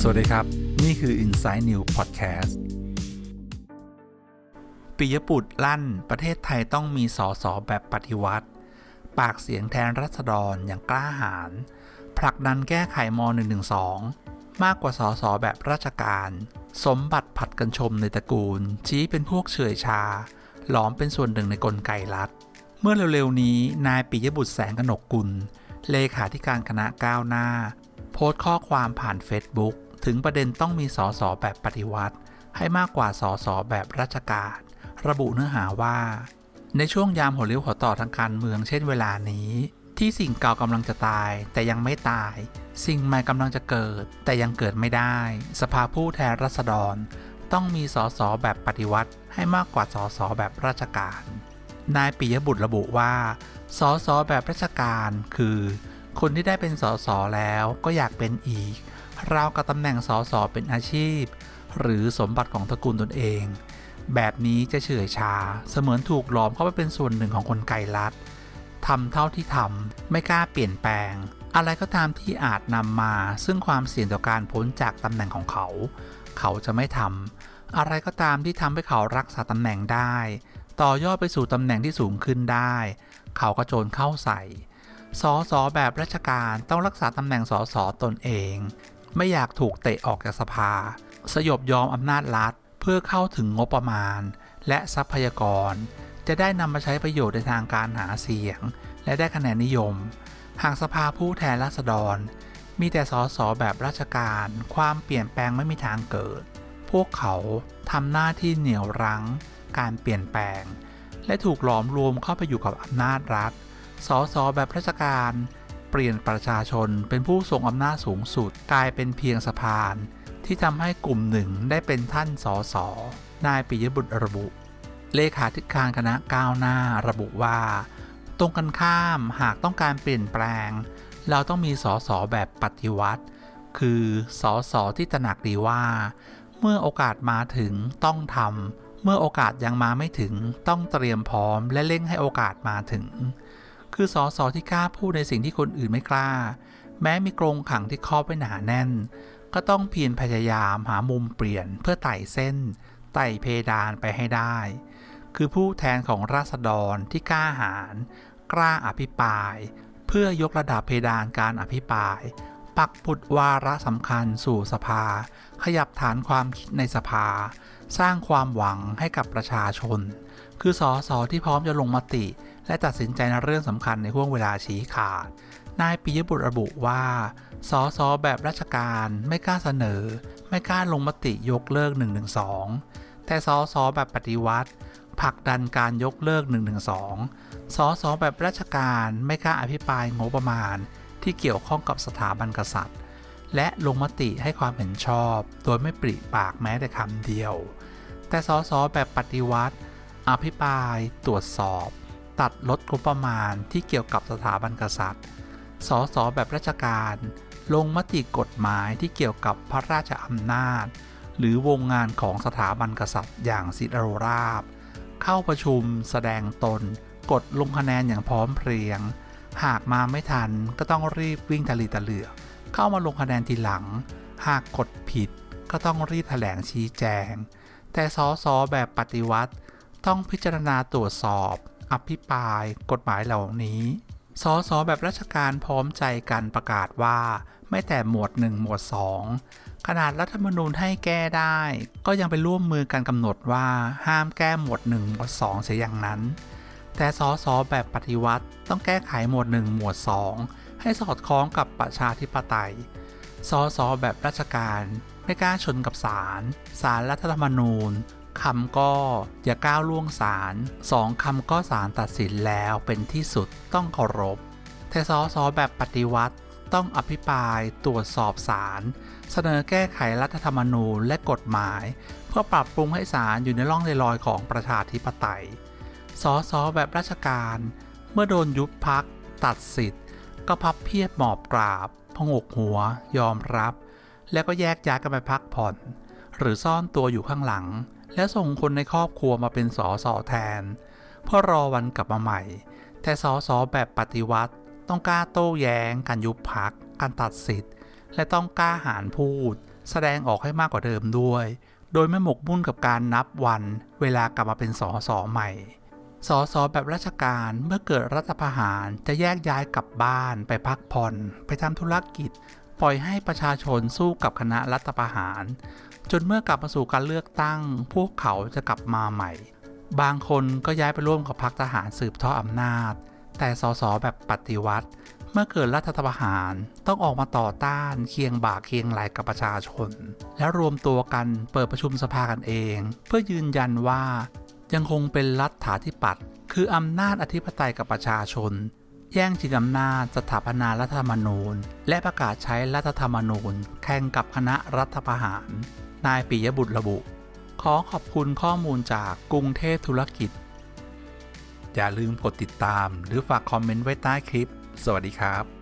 สวัสดีครับ นี่คือ Inside New Podcast ปิยบุตรลั่น ประเทศไทยต้องมีสอสอแบบปฏิวัติ ปากเสียงแทนรัษฎรอย่างกล้าหาญผลักดันแก้ไขม .112 มากกว่าสอสอแบบราชการ สมบัติผัดกันชมในตระกูล ชี้เป็นพวกเฉยชา หลอมเป็นส่วนหนึ่งในกลไกรัฐ เมื่อเร็วๆนี้นายปิยบุตรแสงกนกกุล เลขาธิการคณะก้าวหน้า โพสต์ข้อความผ่านเฟซบุ๊กถึงประเด็นต้องมีสอสอแบบปฏิวัติ ให้มากกว่าสอสอแบบราชการ ระบุเนื้อหาว่า ในช่วงยามหัวเลี้ยวหัวต่อทางการเมืองเช่นเวลานี้ ที่สิ่งเก่ากำลังจะตาย แต่ยังไม่ตาย สิ่งใหม่กำลังจะเกิด แต่ยังเกิดไม่ได้ สภาผู้แทนราษฎร ต้องมีสอสอแบบปฏิวัติ ให้มากกว่าสอสอแบบราชการ นายปิยบุตรระบุว่าสอสอแบบราชการคือ คนที่ได้เป็นสอสอแล้วก็อยากเป็นอีก ราวกับตำแหน่งสอสอเป็นอาชีพ หรือสมบัติของตระกูลตนเอง แบบนี้จะเฉื่อยชา เสมือนถูกหลอมเข้าไปเป็นส่วนหนึ่งของคนไกลรัฐทำเท่าที่ทำไม่กล้าเปลี่ยนแปลง อะไรก็ตามที่อาจนำมาซึ่งความเสี่ยงต่อการพ้นจากตำแหน่งของเขา เขาจะไม่ทำอะไรก็ตามที่ทำให้เขารักษาตำแหน่งได้ ต่อยอดไปสู่ตำแหน่งที่สูงขึ้นได้ เขาก็โจรเข้าใส่ สอสอแบบราชการต้องรักษาตำแหน่งสอสอตนเอง ไม่อยากถูกเตะออกจากสภา สยบยอมอำนาจรัฐ เพื่อเข้าถึงงบประมาณ และทรัพยากร จะได้นำมาใช้ประโยชน์ในทางการหาเสียง และได้คะแนนนิยม หากสภาผู้แทนราษฎร มีแต่สอสอแบบราชการ ความเปลี่ยนแปลงไม่มีทางเกิด พวกเขาทำหน้าที่เหนี่ยวรั้ง การเปลี่ยนแปลง และถูกหลอมรวมเข้าไปอยู่กับอำนาจรัฐสอสอแบบราชการ เปลี่ยนประชาชนเป็นผู้ทรงอำนาจสูงสุดกลายเป็นเพียงสะพาน ที่ทำให้กลุ่มหนึ่งได้เป็นท่านสอสอนายปิยบุตรระบุ เลขาธิการคณะก้าวหน้าระบุว่า ตรงกันข้ามหากต้องการเปลี่ยนแปลง เราต้องมีสอสอแบบปฏิวัติ คือสอสอที่ตระหนักดีว่า เมื่อโอกาสมาถึงต้องทำ เมื่อโอกาสยังมาไม่ถึงต้องเตรียมพร้อมและเร่งให้โอกาสมาถึง คือสอสอที่กล้าพูดในสิ่งที่คนอื่นไม่กล้า แม้มีกรงขังที่ครอบไว้หนาแน่น ก็ต้องเพียรพยายามหามุมเปลี่ยนเพื่อไต่เส้น ไต่เพดานไปให้ได้ คือผู้แทนของราษฎรที่กล้าหาญกล้าอภิปราย เพื่อยกระดับเพดานการอภิปราย ปักปุดวาระสำคัญสู่สภา ขยับฐานความคิดในสภา สร้างความหวังให้กับประชาชน คือสอสอที่พร้อมจะลงมติ และตัดสินใจในเรื่องสำคัญในห่วงเวลาชี้ขาด นายปิยบุตรระบุว่าสอสอแบบราชการไม่กล้าเสนอ ไม่กล้าลงมติยกเลิก112แต่สอสอแบบปฏิวัติผลักดันการยกเลิก112สอสอแบบราชการไม่กล้าอภิปรายงบประมาณ ที่เกี่ยวข้องกับสถาบันกษัตริย์ และลงมติให้ความเห็นชอบ โดยไม่ปริปากแม้แต่คำเดียว แต่สอสอแบบปฏิวัติ อภิปราย ตรวจสอบ ตัดลดงบประมาณที่เกี่ยวกับสถาบันกษัตริย์สอสอแบบราชการ ลงมติกฎหมายที่เกี่ยวกับพระราชอำนาจ หรือวงงานของสถาบันกษัตริย์อย่างสิโรราบ เข้าประชุม แสดงตน กดลงคะแนนอย่างพร้อมเพรียง หากมาไม่ทันก็ต้องรีบวิ่งทะลีตะเหลือก เข้ามาลงคะแนนทีหลัง หากกดผิดก็ต้องรีบแถลงชี้แจง แต่สอสอแบบปฏิวัติ ต้องพิจารณาตรวจสอบ อภิปราย กฎหมายเหล่านี้สอสอแบบราชการพร้อมใจกันประกาศว่า ไม่แต่หมวด 1 หมวด 2 ขนาดรัฐธรรมนูญให้แก้ได้ ก็ยังไปร่วมมือกันกำหนดว่าห้ามแก้หมวด 1 หมวด 2 เสียอย่างนั้น แต่สอสอแบบปฏิวัติต้องแก้ไขหมวด 1 หมวด 2 ให้สอดคล้องกับประชาธิปไตยสอสอแบบราชการไม่กล้าชนกับศาลศาลรัฐธรรมนูญคำก็อย่าก้าวล่วงศาลสองคำก็ศาลตัดสินแล้วเป็นที่สุดต้องเคารพ แต่สอสอแบบปฏิวัติต้องอภิปรายตรวจสอบศาลเสนอแก้ไขรัฐธรรมนูญและกฎหมาย เพื่อปรับปรุงให้ศาลอยู่ในร่องในรอยของประชาธิปไตยสอสอแบบราชการ เมื่อโดนยุบพักตัดสิทธิ์ ก็พับเพียบหมอบกราบพงกหัวยอมรับ แล้วก็แยกย้ายกันไปพักผ่อน หรือซ่อนตัวอยู่ข้างหลัง แล้วส่งคนในครอบครัวมาเป็นสอสอแทน เพื่อรอวันกลับมาใหม่ แต่สอสอแบบปฏิวัติต้องกล้าโต้แย้ง การยุบพัก การตัดสิทธิ์ และต้องกล้าหาญพูด แสดงออกให้มากกว่าเดิมด้วย โดยไม่หมกมุ่นกับการนับวัน เวลากลับมาเป็นสอสอใหม่ สอสอแบบราชการเมื่อเกิดรัฐประหารจะแยกย้ายกลับบ้านไปพักผ่อน ไปทำธุรกิจ ปล่อยให้ประชาชนสู้กับคณะรัฐประหาร จนเมื่อกลับมาสู่การเลือกตั้ง พวกเขาจะกลับมาใหม่ บางคนก็ย้ายไปร่วมกับพรรคทหารสืบทอดอำนาจ แต่สสแบบปฏิวัติ เมื่อเกิดรัฐประหารต้องออกมาต่อต้านเคียงบ่าเคียงไหลกับประชาชน และรวมตัวกันเปิดประชุมสภากันเอง เพื่อยืนยันว่า ยังคงเป็นรัฐาธิปัตย์คืออำนาจอธิปไตยกับประชาชน แย่งชิงอำนาจสถาปนารัฐธรรมนูญ และประกาศใช้รัฐธรรมนูญ แข่งกับคณะรัฐประหาร นายปิยบุตรระบุ ขอขอบคุณข้อมูลจากกรุงเทพธุรกิจ อย่าลืมกดติดตามหรือฝากคอมเมนต์ไว้ใต้คลิป สวัสดีครับ